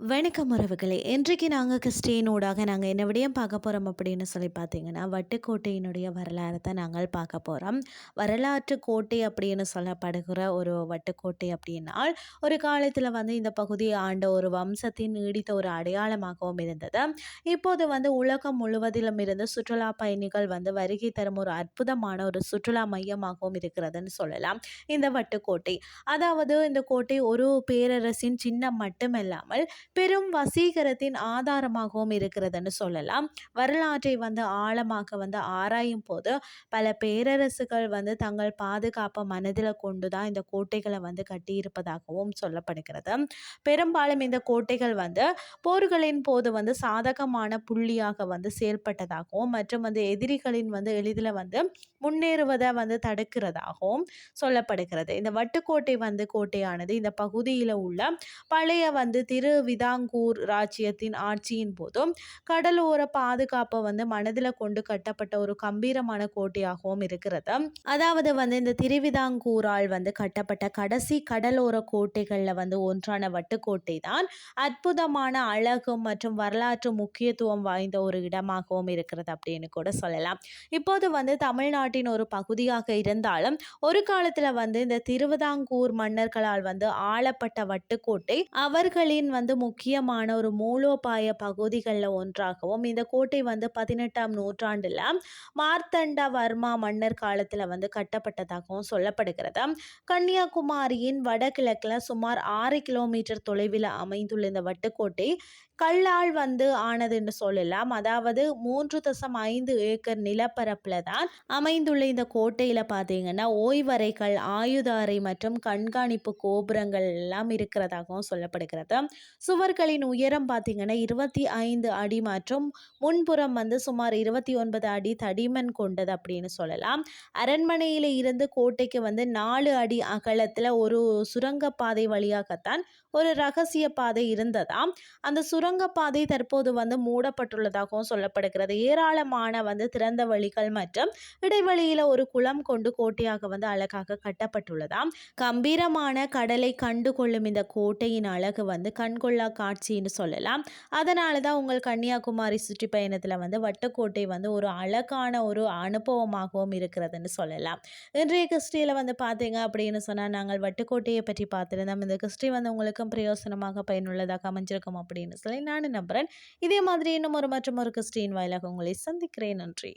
வணக்கம் உறவுகளே. இன்றைக்கு நாங்கள் கிறிஸ்டியனோடாக நாங்கள் என்ன விடயம் பார்க்க போகிறோம் அப்படின்னு சொல்லி பார்த்தீங்கன்னா வட்டுக்கோட்டையினுடைய வரலாறு தான் நாங்கள் பார்க்க போகிறோம் வரலாற்று கோட்டை அப்படின்னு சொல்லப்படுகிற ஒரு வட்டுக்கோட்டை அப்படின்னால் ஒரு காலத்தில் வந்து இந்த பகுதியை ஆண்ட ஒரு வம்சத்தின் நீடித்த ஒரு அடையாளமாகவும் இருந்தது. இப்போது வந்து உலகம் முழுவதிலும் இருந்து சுற்றுலா பயணிகள் வந்து வருகை தரும் ஒரு அற்புதமான ஒரு சுற்றுலா மையமாகவும் இருக்கிறதுன்னு சொல்லலாம். இந்த வட்டுக்கோட்டை. அதாவது இந்த கோட்டை ஒரு பேரரசின் சின்னம் மட்டுமல்லாமல் பெரும் வசீகரத்தின் ஆதாரமாகவும் இருக்கிறதுன்னு சொல்லலாம். வரலாற்றை வந்து ஆழமாக வந்து ஆராயும் போது பல பேரரசுகள் வந்து தங்கள் பாதுகாப்பை மனதில் கொண்டு தான் இந்த கோட்டைகளை வந்து கட்டியிருப்பதாகவும் சொல்லப்படுகிறது. பெரும்பாலும் இந்த கோட்டைகள் வந்து போர்களின் போது வந்து சாதகமான புள்ளியாக வந்து செயல்பட்டதாகவும் மற்றும் வந்து எதிரிகளின் வந்து எளிதில் வந்து முன்னேறுவதை வந்து தடுக்கிறதாகவும் சொல்லப்படுகிறது. இந்த வட்டுக்கோட்டை வந்து கோட்டையானது இந்த பகுதியில் உள்ள பழைய வந்து திரு விதாங்கூர் ராஜ்யத்தின் ஆட்சியின் போதும் கடலோர பாதுகாப்பை வந்து மனதில் கொண்டு கட்டப்பட்ட ஒரு கம்பீரமான கோட்டையாகவும் இருக்கிறது. அதாவது வந்து இந்த திருவிதாங்கூரால் வந்து கட்டப்பட்ட கடைசி கடலோர கோட்டைகளில் வந்து ஒன்றான வட்டுக்கோட்டை தான் அற்புதமான அழகு மற்றும் வரலாற்று முக்கியத்துவம் வாய்ந்த ஒரு இடமாகவும் இருக்கிறது அப்படின்னு கூட சொல்லலாம். இப்போது வந்து தமிழ்நாட்டின் ஒரு பகுதியாக இருந்தாலும் ஒரு காலத்தில் வந்து இந்த திருவிதாங்கூர் மன்னர்களால் வந்து ஆளப்பட்ட வட்டுக்கோட்டை அவர்களின் வந்து முக்கியமான ஒரு மூலோபாய பகுதிகளில் ஒன்றாகவும் இந்த கோட்டை வந்து பதினெட்டாம் நூற்றாண்டில் மார்த்தண்டவர்மா மன்னர் காலத்தில் வந்து கட்டப்பட்டதாகவும் சொல்லப்படுகிறது. கன்னியாகுமரியின் வடகிழக்கில் சுமார் ஆறு கிலோமீட்டர் தொலைவில் அமைந்துள்ள இந்த வட்டுக்கோட்டை கல்லால் வந்து ஆனதுன்னு சொல்லலாம். அதாவது மூன்று தசம் ஐந்து ஏக்கர் நிலப்பரப்பில் தான் அமைந்துள்ள இந்த கோட்டையில் பார்த்தீங்கன்னா ஓய்வறைகள் ஆயுதாரை மற்றும் கண்காணிப்பு கோபுரங்கள் எல்லாம் இருக்கிறதாகவும் சொல்லப்படுகிறது. சுவர்களின் உயரம் பார்த்தீங்கன்னா இருபத்தி ஐந்து அடி மற்றும் முன்புறம் வந்து சுமார் இருபத்தி ஒன்பது அடி தடிமன் கொண்டது அப்படின்னு சொல்லலாம். அரண்மனையில் இருந்து கோட்டைக்கு வந்து நாலு அடி அகலத்தில் ஒரு சுரங்கப்பாதை வழியாகத்தான் ஒரு ரகசிய பாதை இருந்ததாம். அந்த சுரங்க சுரங்கப்பாதை தற்போது வந்து மூடப்பட்டுள்ளதாகவும் சொல்லப்படுகிறது. ஏராளமான வந்து திறந்த வழிகள் மற்றும் இடைவெளியில் ஒரு குளம் கொண்டு கோட்டையாக வந்து அழகாக கட்டப்பட்டுள்ளதாம். கம்பீரமான கடலை கண்டு கொள்ளும் இந்த கோட்டையின் அழகு வந்து கண்கொள்ளா காட்சின்னு சொல்லலாம். அதனால தான் உங்கள் கன்னியாகுமரி சுற்றுப்பயணத்தில் வந்து வட்டக்கோட்டை வந்து ஒரு அழகான ஒரு அனுபவமாகவும் இருக்கிறதுன்னு சொல்லலாம். இன்றைய கிறிஸ்டியில் வந்து பார்த்தீங்க அப்படின்னு சொன்னால் நாங்கள் வட்டுக்கோட்டையை பற்றி பார்த்துருந்தோம். இந்த கிறிஸ்டி வந்து உங்களுக்கும் பிரயோசனமாக பயனுள்ளதாக அமைஞ்சிருக்கும் அப்படின்னு சொல்லி நான் நம்புகிறேன் இதே மாதிரி இன்னும் ஒரு மற்றும் ஒரு கிறிஸ்டின் வாயிலாக உங்களை சந்திக்கிறேன். நன்றி.